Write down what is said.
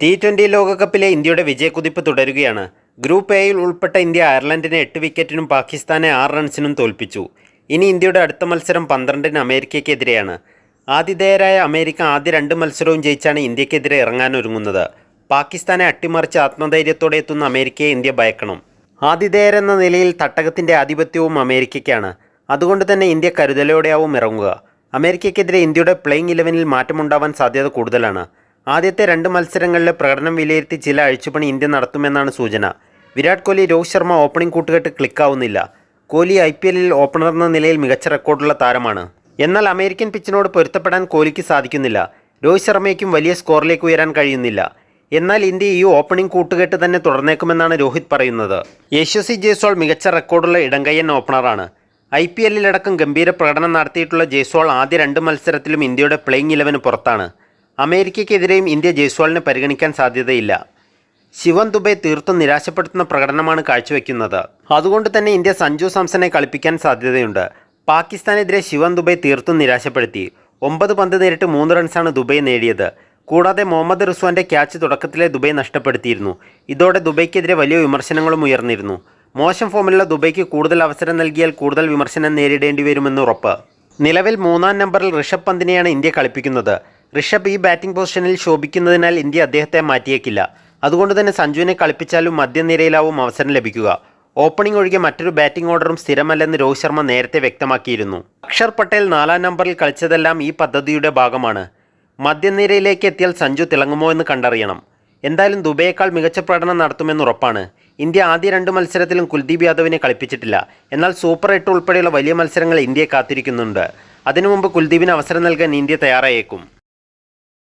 T twenty ലോകകപ്പിലെ ഇന്ത്യയുടെ വിജയക്കുതിപ്പ് തുടരുകയാണ്. ഗ്രൂപ്പ് എയിൽ ഉൾപ്പെട്ട ഇന്ത്യ അയർലൻഡിനെ എട്ട് വിക്കറ്റിനും പാകിസ്ഥാനെ ആറ് റൺസിനും തോൽപ്പിച്ചു. ഇനി ഇന്ത്യയുടെ അടുത്ത മത്സരം പന്ത്രണ്ടിന് അമേരിക്കയ്ക്കെതിരെയാണ്. ആതിഥേയരായ അമേരിക്ക ആദ്യ രണ്ട് മത്സരവും ജയിച്ചാണ് ഇന്ത്യക്കെതിരെ ഇറങ്ങാനൊരുങ്ങുന്നത്. പാകിസ്ഥാനെ അട്ടിമറിച്ച് ആത്മധൈര്യത്തോടെ എത്തുന്ന അമേരിക്കയെ ഇന്ത്യ ഭയക്കണം. ആതിഥേയരെന്ന നിലയിൽ തട്ടകത്തിന്റെ ആധിപത്യവും അമേരിക്കയ്ക്കാണ്. അതുകൊണ്ട് തന്നെ ഇന്ത്യ കരുതലോടെയാവും ഇറങ്ങുക. അമേരിക്കയ്ക്കെതിരെ ഇന്ത്യയുടെ പ്ലേയിങ് ഇലവനിൽ മാറ്റമുണ്ടാവാൻ സാധ്യത കൂടുതലാണ്. ആദ്യത്തെ രണ്ട് മത്സരങ്ങളിലെ പ്രകടനം വിലയിരുത്തി ചില അഴിച്ചുപണി ഇന്ത്യ നടത്തുമെന്നാണ് സൂചന. വിരാട് കോഹ്ലി രോഹിത് ശർമ്മ ഓപ്പണിംഗ് കൂട്ടുകെട്ട് ക്ലിക്കാവുന്നില്ല. കോഹ്ലി ഐ പി എല്ലിൽ ഓപ്പണർ എന്ന നിലയിൽ മികച്ച റെക്കോർഡുള്ള താരമാണ്. എന്നാൽ അമേരിക്കൻ പിച്ചിനോട് പൊരുത്തപ്പെടാൻ കോഹ്ലിക്ക് സാധിക്കുന്നില്ല. രോഹിത് ശർമ്മയ്ക്കും വലിയ സ്കോറിലേക്ക് ഉയരാൻ കഴിയുന്നില്ല. എന്നാൽ ഇന്ത്യ ഈ ഓപ്പണിംഗ് കൂട്ടുകെട്ട് തന്നെ തുടർന്നേക്കുമെന്നാണ് രോഹിത് പറയുന്നത്. യശസ്വി ജയ്സ്വാൾ മികച്ച റെക്കോർഡുള്ള ഇടങ്കയ്യൻ ഓപ്പണറാണ് ഐ പി എല്ലിലടക്കം ഗംഭീര പ്രകടനം നടത്തിയിട്ടുള്ള ജയ്സ്വാൾ ആദ്യ രണ്ട് മത്സരത്തിലും ഇന്ത്യയുടെ പ്ലേയിങ് ഇലവന് പുറത്താണ്. അമേരിക്കയ്ക്കെതിരെയും ഇന്ത്യ ജയ്സ്വാളിനെ പരിഗണിക്കാൻ സാധ്യതയില്ല. ശിവൻ ദുബെ തീർത്തും നിരാശപ്പെടുത്തുന്ന പ്രകടനമാണ് കാഴ്ചവെക്കുന്നത്. അതുകൊണ്ട് തന്നെ ഇന്ത്യ സഞ്ജു സാംസനെ കളിപ്പിക്കാൻ സാധ്യതയുണ്ട്. പാകിസ്ഥാനെതിരെ ശിവൻ ദുബെ തീർത്തും നിരാശപ്പെടുത്തി. ഒമ്പത് പന്ത് നേരിട്ട് മൂന്ന് റൺസാണ് ദുബൈ നേടിയത്. കൂടാതെ മുഹമ്മദ് റിസ്വാന്റെ ക്യാച്ച് തുടക്കത്തിലെ ദുബൈ നഷ്ടപ്പെടുത്തിയിരുന്നു. ഇതോടെ ദുബൈക്കെതിരെ വലിയ വിമർശനങ്ങളും ഉയർന്നിരുന്നു. മോശം ഫോമിലുള്ള ദുബൈക്ക് കൂടുതൽ അവസരം നൽകിയാൽ കൂടുതൽ വിമർശനം നേരിടേണ്ടി വരുമെന്ന് ഉറപ്പ്. നിലവിൽ മൂന്നാം നമ്പറിൽ ഋഷഭ് പന്തിനെയാണ് ഇന്ത്യ കളിപ്പിക്കുന്നത്. ഋഷഭ് ഈ ബാറ്റിംഗ് പൊസിഷനിൽ ശോഭിക്കുന്നതിനാൽ ഇന്ത്യ അദ്ദേഹത്തെ മാറ്റിയേക്കില്ല. അതുകൊണ്ട് തന്നെ സഞ്ജുവിനെ കളിപ്പിച്ചാലും മധ്യനിരയിലാവും അവസരം ലഭിക്കുക. ഓപ്പണിംഗ് ഒഴികെ മറ്റൊരു ബാറ്റിംഗ് ഓർഡറും സ്ഥിരമല്ലെന്ന് രോഹിത് ശർമ്മ നേരത്തെ വ്യക്തമാക്കിയിരുന്നു. അക്ഷർ പട്ടേൽ നാലാം നമ്പറിൽ കളിച്ചതെല്ലാം ഈ പദ്ധതിയുടെ ഭാഗമാണ്. മധ്യനിരയിലേക്ക് എത്തിയാൽ സഞ്ജു തിളങ്ങുമോ എന്ന് കണ്ടറിയണം. എന്തായാലും ദുബൈയേക്കാൾ മികച്ച പ്രകടനം നടത്തുമെന്ന് ഉറപ്പാണ്. ഇന്ത്യ ആദ്യ രണ്ട് മത്സരത്തിലും കുൽദീപ് യാദവിനെ കളിപ്പിച്ചിട്ടില്ല. എന്നാൽ സൂപ്പർ എട്ട് ഉൾപ്പെടെയുള്ള വലിയ മത്സരങ്ങൾ ഇന്ത്യയെ കാത്തിരിക്കുന്നുണ്ട്. അതിനു മുമ്പ് കുൽദീപിന് അവസരം നൽകാൻ ഇന്ത്യ തയ്യാറായേക്കും.